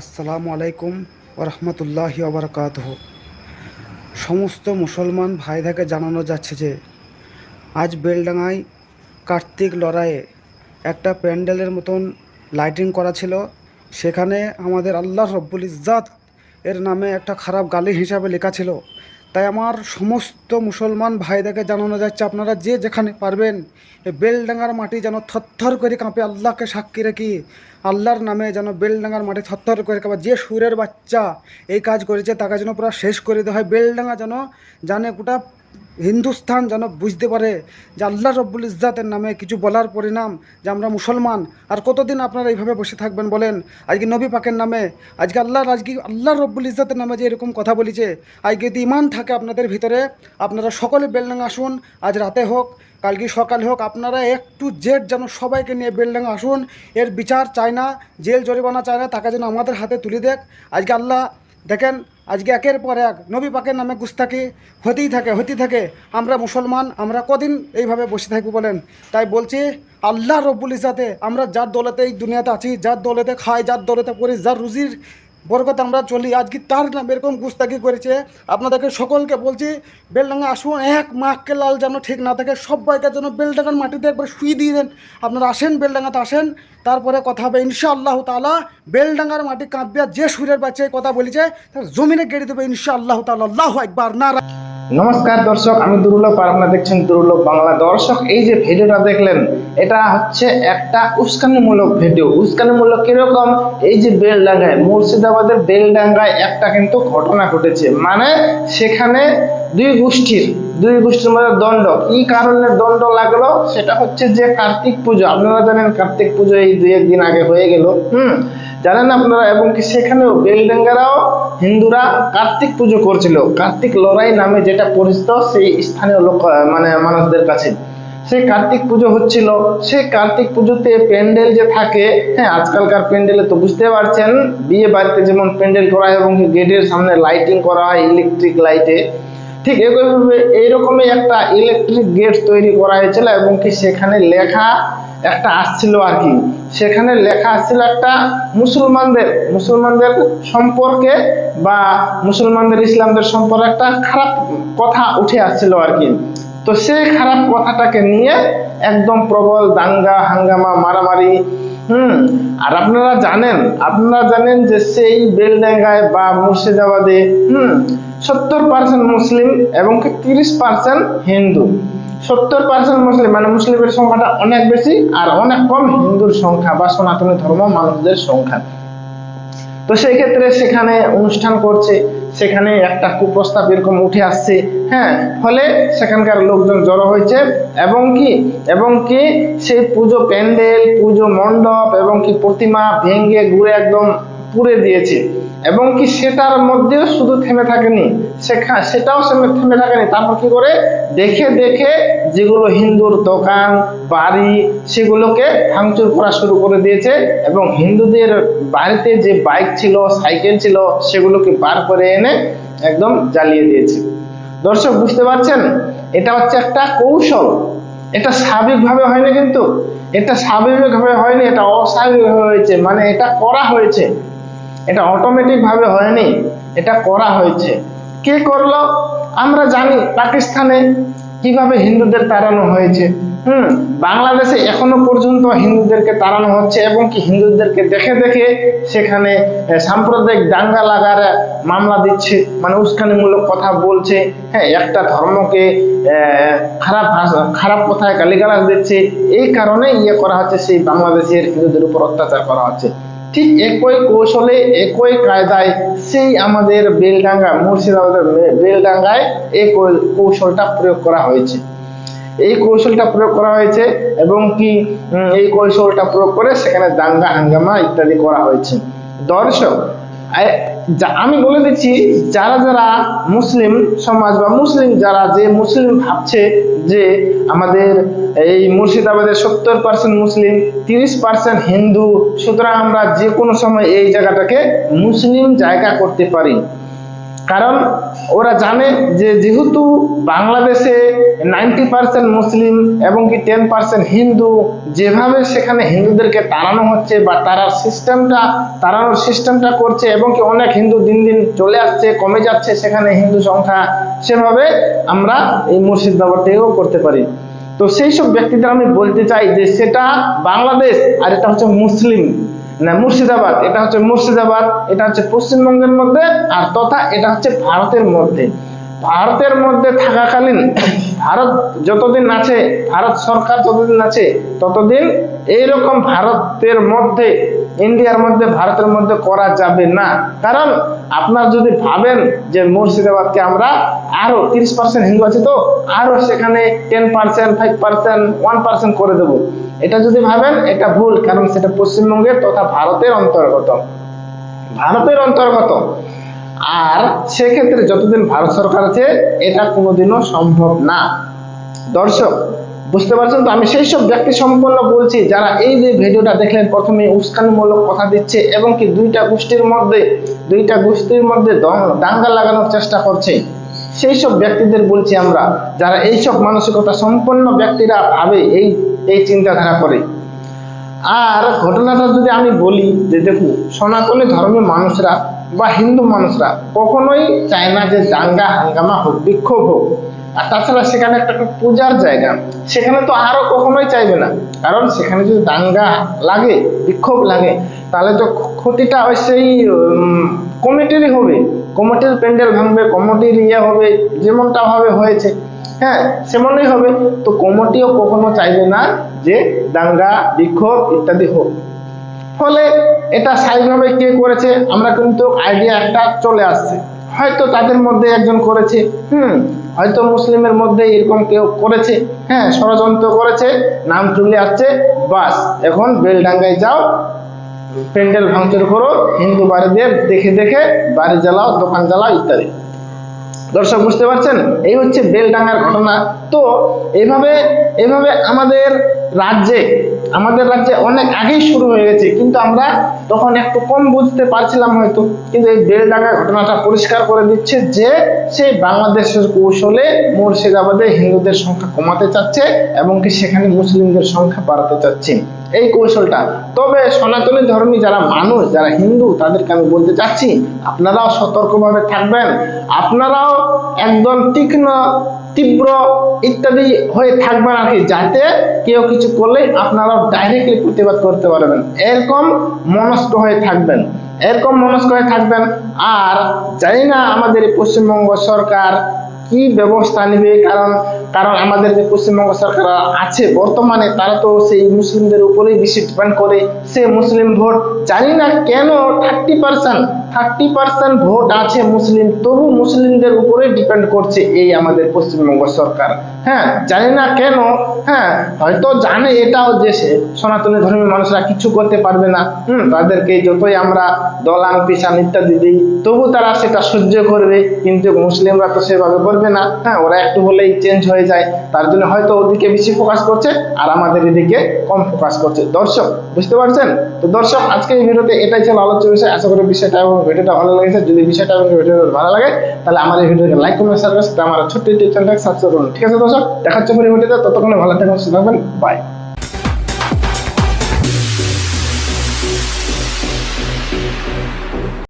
আসসালামু আলাইকুম ওরহমতুল্লাহি ওবরকাত সমস্ত মুসলমান ভাইদাকে জানানো যাচ্ছে যে, আজ বেলডাঙায় কার্তিক লড়াইয়ে একটা প্যান্ডেলের মতন লাইটিং করা ছিল। সেখানে আমাদের আল্লাহ রব্বুল ইজাত এর নামে একটা খারাপ গালি হিসাবে লেখা ছিল। তাই আমার সমস্ত মুসলমান ভাইদেরকে জানানো যাচ্ছে, আপনারা যে যেখানে পারবেন বেলডাঙ্গার মাটি যেন থরথর করে কাঁপে, আল্লাহকে সাক্ষী রেখি। আল্লাহর নামে যেন বেলডাঙ্গার মাটি থরথর করে কাঁপে। যে সুরের বাচ্চা এই কাজ করেছে, তাকে যেন পুরো শেষ করে দেওয়া হয়। বেলডাঙ্গা যেন জানে গোটা হিন্দুস্থান যেন বুঝতে পারে যে আল্লাহ রব্বুল ইজ্জাতের নামে কিছু বলার পরিণাম যে আমরা মুসলমান। আর কতদিন আপনারা এইভাবে বসে থাকবেন বলেন? আজকে নবী পাকের নামে, আজকে আল্লাহর আজকে আল্লাহ রব্বুল ইজ্জাতের নামে যে এরকম কথা বলেছে, আজকে যদি ইমান থাকে আপনাদের ভিতরে, আপনারা সকলে বেলডাঙ্গা আসুন, আজ রাতে হোক, কালকে সকালে হোক, আপনারা একটু জেড যেন সবাইকে নিয়ে বেলডাঙ্গা আসুন। এর বিচার চায় না, জেল জরিমানা চায় না, তাকে যেন আমাদের হাতে তুলে দেখ আজকে আল্লাহ দেখেন, আজকে একের পর এক নবী পাকের নামে গুস্তাকি হতেই থাকে হতেই থাকে। আমরা মুসলমান, আমরা কদিন এইভাবে বসে থাকব বলেন? তাই বলছি, আল্লাহ রব্বুল ইসাতে আমরা যার দলেতে এই দুনিয়াতে আছি, যার দলেতে খাই, যার দলেতে পড়ি, যার রুজির বরকত, আমরা চলি। আজকে তার নাম এরকম গুস্তাকি করেছে। আপনাদেরকে সকলকে বলছি, বেলডাঙ্গা আসুন। এক মাখকে লাল যেন ঠিক না থাকে, সবাইকে যেন বেলডাঙ্গার মাটিতে একবার শুয়ে দিয়ে দেন। আপনারা আসেন, বেলডাঙ্গাতে আসেন। তারপরে কথা হবে ইনশা আল্লাহ তালা বেলডাঙ্গার মাটি কাঁপবে যে সুরের বাচ্চা কথা বলেছে, তার জমিনে গেড়ে দেবে ইনশা আল্লাহ তালা আল্লাহ একবার না নমস্কার দর্শক, আমি দুর্লভ আর আপনারা দেখছেন দুর্লভ বাংলা। দর্শক, এই যে ভিডিওটা দেখলেন, এটা হচ্ছে একটা উস্কানিমূলক ভিডিও। উস্কানিমূলক কীরকম? এই যে বেলডাঙ্গায় মুর্শিদাবাদের বেলডাঙ্গায় একটা কিন্তু ঘটনা ঘটেছে। মানে সেখানে দুই গোষ্ঠীর দুই গোষ্ঠীর মধ্যে দণ্ড কি কারণে দণ্ড লাগল? সেটা হচ্ছে যে কার্তিক পুজো, আপনারা জানেন কার্তিক পুজো এই দুই একদিন আগে হয়ে গেল, হুম? জানেন আপনারা? এবং কি সেখানেও বেলডাঙ্গারাও হিন্দুরা কার্তিক পুজো করছিল। কার্তিক লড়াই নামে যেটা পরিচিত, সেই স্থানীয় লোক মানে মানুষদের কাছে। সেই কার্তিক পুজো হচ্ছিল। সেই কার্তিক পুজোতে প্যান্ডেল যে থাকে হ্যাঁ আজকালকার প্যান্ডেলে তো বুঝতে পারছেন, বিয়ে বাড়িতে যেমন প্যান্ডেল করা হয় এবং গেটের সামনে লাইটিং করা হয় ইলেকট্রিক লাইটে ঠিক একইভাবে এইরকমই একটা ইলেকট্রিক গেট তৈরি করা হয়েছিল এবং কি সেখানে লেখা একটা আসছিল আর কি। সেখানে লেখা আসছিল একটা মুসলমানদের মুসলমানদের সম্পর্কে বা মুসলমানদের, ইসলামদের সম্পর্কে একটা খারাপ কথা উঠে আসছিল আর কি। তো সেই খারাপ কথাটাকে নিয়ে একদম প্রবল দাঙ্গা, হাঙ্গামা, মারামারি, হুম? আর আপনারা জানেন আপনারা জানেন যে সেই বেলডাঙ্গায় বা মুর্শিদাবাদে, হুম, সত্তর পার্সেন্ট মুসলিম এবং তিরিশ পার্সেন্ট হিন্দু। সত্তর পার্সেন্ট মুসলিম মানে মুসলিমের সংখ্যাটা অনেক বেশি আর অনেক কম হিন্দুর সংখ্যা বা সনাতনী ধর্ম মানুষদের সংখ্যা। তো সেই ক্ষেত্রে সেখানে অনুষ্ঠান করছে, সেখানে একটা কুপ্রস্তাব এরকম উঠে আসছে হ্যাঁ ফলে সেখানকার লোকজন জড়ো হয়েছে, এবং কি এবং কি সেই পুজো প্যান্ডেল, পুজো মণ্ডপ, এবং কি প্রতিমা ভেঙ্গে ঘুরে একদম পুড়ে দিয়েছে। এবং কি সেটার মধ্যেও শুধু থেমে থাকেনি সেখা সেটাও থেমে- থাকেনি। তারপর কি করে? দেখে দেখে যেগুলো হিন্দুর দোকান, বাড়ি, সেগুলোকে ভাঙচুর করা শুরু করে দিয়েছে এবং হিন্দুদের বাড়িতে যে বাইক ছিল, সাইকেল ছিল, সেগুলোকে বার করে এনে একদম জ্বালিয়ে দিয়েছে। দর্শক, বুঝতে পারছেন? এটা হচ্ছে একটা কৌশল। এটা স্বাভাবিকভাবে হয়নি কিন্তু। এটা স্বাভাবিকভাবে হয়নি, এটা অস্বাভাবিকভাবে হয়েছে। মানে এটা করা হয়েছে। এটা অটোমেটিক ভাবে হয়নি, এটা করা হয়েছে। কে করল? আমরা জানি পাকিস্তানে কীভাবে হিন্দুদের তাড়ানো হয়েছে। হুম, বাংলাদেশে এখনও পর্যন্ত হিন্দুদেরকে তাড়ানো হচ্ছে এবং কি হিন্দুদেরকে দেখে দেখে সেখানে সাম্প্রদায়িক দাঙ্গা লাগার মামলা দিচ্ছে মানে উস্কানিমূলক কথা বলছে। হ্যাঁ একটা ধর্মকে খারাপ খারাপ কথায় গালিগালাজ দিচ্ছে। এই কারণে ইয়ে করা হচ্ছে, সেই বাংলাদেশের হিন্দুদের উপর অত্যাচার করা হচ্ছে। ঠিক একই কৌশলে, একই কায়দায় সেই আমাদের বেলডাঙ্গা, মুর্শিদাবাদের বেলডাঙ্গায় এই কৌশলটা প্রয়োগ করা হয়েছে। এই কৌশলটা প্রয়োগ করা হয়েছে এবং কি এই কৌশলটা প্রয়োগ করে সেখানে দাঙ্গা, হাঙ্গামা ইত্যাদি করা হয়েছে। দর্শক আমি বলে দিচ্ছি, যারা যারা মুসলিম সমাজ বা মুসলিম, যারা যে মুসলিম ভাবছে যে আমাদের এই মুর্শিদাবাদের সত্তর পার্সেন্ট মুসলিম, তিরিশ পার্সেন্ট হিন্দু। সুতরাং আমরা যে কোনো সময় এই জায়গাটাকে মুসলিম জায়গা করতে পারি। কারণ ওরা জানে যে যেহেতু বাংলাদেশে নাইনটি পার্সেন্ট মুসলিম এবং কি টেন পার্সেন্ট হিন্দু, যেভাবে সেখানে হিন্দুদেরকে তাড়ানো হচ্ছে বা তারার সিস্টেমটা, তাড়ানোর সিস্টেমটা করছে এবং কি অনেক হিন্দু দিন দিন চলে আসছে, কমে যাচ্ছে সেখানে হিন্দু সংখ্যা, সেভাবে আমরা এই মুর্শিদাবাদটাকেও করতে পারি। তো সেই সব ব্যক্তিদের আমি বলতে চাই যে সেটা বাংলাদেশ আর এটা হচ্ছে মুসলিম। না, মুর্শিদাবাদ, এটা হচ্ছে মুর্শিদাবাদ, এটা হচ্ছে পশ্চিমবঙ্গের মধ্যে আর তথা এটা হচ্ছে ভারতের মধ্যে। ভারতের মধ্যে থাকাকালীন ভারত যতদিন আছে, ভারত সরকার যতদিন আছে, ততদিন এইরকম ভারতের মধ্যে, ইন্ডিয়ার মধ্যে, ভারতের মধ্যে করা যাবে না। কারণ আপনার যদি ভাবেন যে মুর্শিদাবাদকে আমরা আরও তিরিশ পার্সেন্ট হিন্দু আছে, তো আরও সেখানে ten percent five percent one percent করে দেবো। এটা যদি ভাবেন, এটা ভুল, কারণ সেটা পশ্চিমবঙ্গের তথা ভারতের অন্তর্গত। ভারতের অন্তর্গত। আর সেক্ষেত্রে যতদিন ভারত সরকার আছে, এটা কোনোদিনও সম্ভব না। দর্শক, বুঝতে পারছেন তো? আমি সেই সব ব্যক্তি সম্পন্ন বলছি যারা এই যে ভিডিওটা দেখলেন, প্রথমে উস্কানিমূলক কথা দিচ্ছে এবং কি দুইটা গোষ্ঠীর মধ্যে, দুইটা গোষ্ঠীর মধ্যে দাঙ্গা লাগানোর চেষ্টা করছে। সেই সব ব্যক্তিদের বলছি আমরা, যারা এই সব মানসিকতা সম্পন্ন ব্যক্তিরা ভাবে এই এই চিন্তাধারা করে। আর ঘটনাটা যদি আমি বলি, যে দেখুন, সনাতনী ধর্মের মানুষরা বা হিন্দু মানুষরা কখনোই চায় না যে দাঙ্গা হাঙ্গামা হোক বিক্ষোভ হোক। আর তাছাড়া সেখানে একটা পূজার জায়গা। সেখানে তো আরও কখনোই চাইবে না। কারণ সেখানে যদি দাঙ্গা লাগে বিক্ষোভ লাগে তাহলে তো ক্ষতিটা উম, কমিটিরই হবে। কমিটির প্যান্ডেল ভাঙবে কমিটির ইয়ে হবে যেমনটা ভাবে হয়েছে। হ্যাঁ সেমনই হবে। তো কমিটিও কখনো চাইবে না যে দাঙ্গা বিক্ষোভ ইত্যাদি হোক। ফলে এটা স্বাভাবিকভাবে কে করেছে? আমরা কিন্তু আইডিয়া একটা চলে আসছে। হয়তো তাদের মধ্যে একজন করেছে, হুম, হয়তো মুসলিমের মধ্যে এরকম কেউ করেছে হ্যাঁ ষড়যন্ত্র করেছে, নাম চলে আসছে, বাস, এখন বেলডাঙ্গায় যাও, প্যান্ডেল ভাঙচুর করো, হিন্দু বাড়িদের দেখে দেখে বাড়ি জ্বালাও, দোকান জ্বালাও, ইত্যাদি। দর্শক, বুঝতে পারছেন? এই হচ্ছে বেলডাঙ্গার ঘটনা। তো এইভাবে এভাবে আমাদের রাজ্যে আমাদের রাজ্যে অনেক আগেই শুরু হয়ে গেছে, কিন্তু আমরা তখন একটু কম বুঝতে পারছিলাম হয়তো, কিন্তু এই বেলডাঙ্গা ঘটনাটা পরিষ্কার করে দিচ্ছে যে সেই বাংলাদেশের কৌশলে মুর্শিদাবাদে হিন্দুদের সংখ্যা কমাতে চাচ্ছে এবং কি সেখানে মুসলিমদের সংখ্যা বাড়াতে চাচ্ছে। এই কৌশলটা। তবে সনাতনী ধর্মী যারা মানুষ, যারা হিন্দু, তাদেরকে আমি বলতে চাচ্ছি, আপনারাও সতর্কভাবে থাকবেন। আপনারাও একদম তীক্ষ্ণ তীব্র ইত্যাদি হয়ে থাকবে আর কি, যাতে কেউ কিছু করলে আপনারা ডাইরেক্টলি প্রতিবাদ করতে পারবেন। এরকম মনস্ক হয়ে থাকবেন। এরকম মনস্ক হয়ে থাকবেন। আর জানি না আমাদের পশ্চিমবঙ্গ সরকার কি ব্যবস্থা নেবে, কারণ কারণ আমাদের যে পশ্চিমবঙ্গ সরকার আছে, বর্তমানে তারা তো সেই মুসলিমদের উপরেই বেশি ডিপেন্ড করে। সে মুসলিম ভোট জানি না কেন thirty percent thirty percent vote আছে মুসলিম, তবু মুসলিমদের উপরে ডিপেন্ড করছে এই আমাদের পশ্চিমবঙ্গ সরকার। হ্যাঁ জানি না কেন হ্যাঁ হয়তো জানে এটাও সে সনাতনী ধর্মের মানুষরা কিছু করতে পারবে না। হুম, তাদেরকে যতই আমরা দলান পিছান ইত্যাদি দিই, তবু তারা সেটা সহ্য করবে। কিন্তু মুসলিমরা তো সেভাবে করবে না। হ্যাঁ ওরা একটু হলেই চেঞ্জ হয়ে যায়, তার জন্য হয়তো ওদিকে বেশি ফোকাস করছে আর আমাদের এদিকে কম ফোকাস করছে। দর্শক, বুঝতে পারছেন? তো দর্শক, আজকে এই ভিডিওতে এটাই ছিল আলোচ্য বিষয়। আশা করি বিষয়টা এবং ভিডিওটা ভালো লেগেছে। যদি বিষয়টা এবং ভিডিওটা ভালো লাগে, তাহলে আমার এই ভিডিওকে লাইক করুন সার্ভিস আমার ছোট্ট ইউটিউব চ্যানেলটাকে সাবস্ক্রাইব করুন। ঠিক আছে দর্শক, দেখাচ্ছে পরে ততক্ষণে ভালো থাকুন, সুস্থ থাকবেন। বাই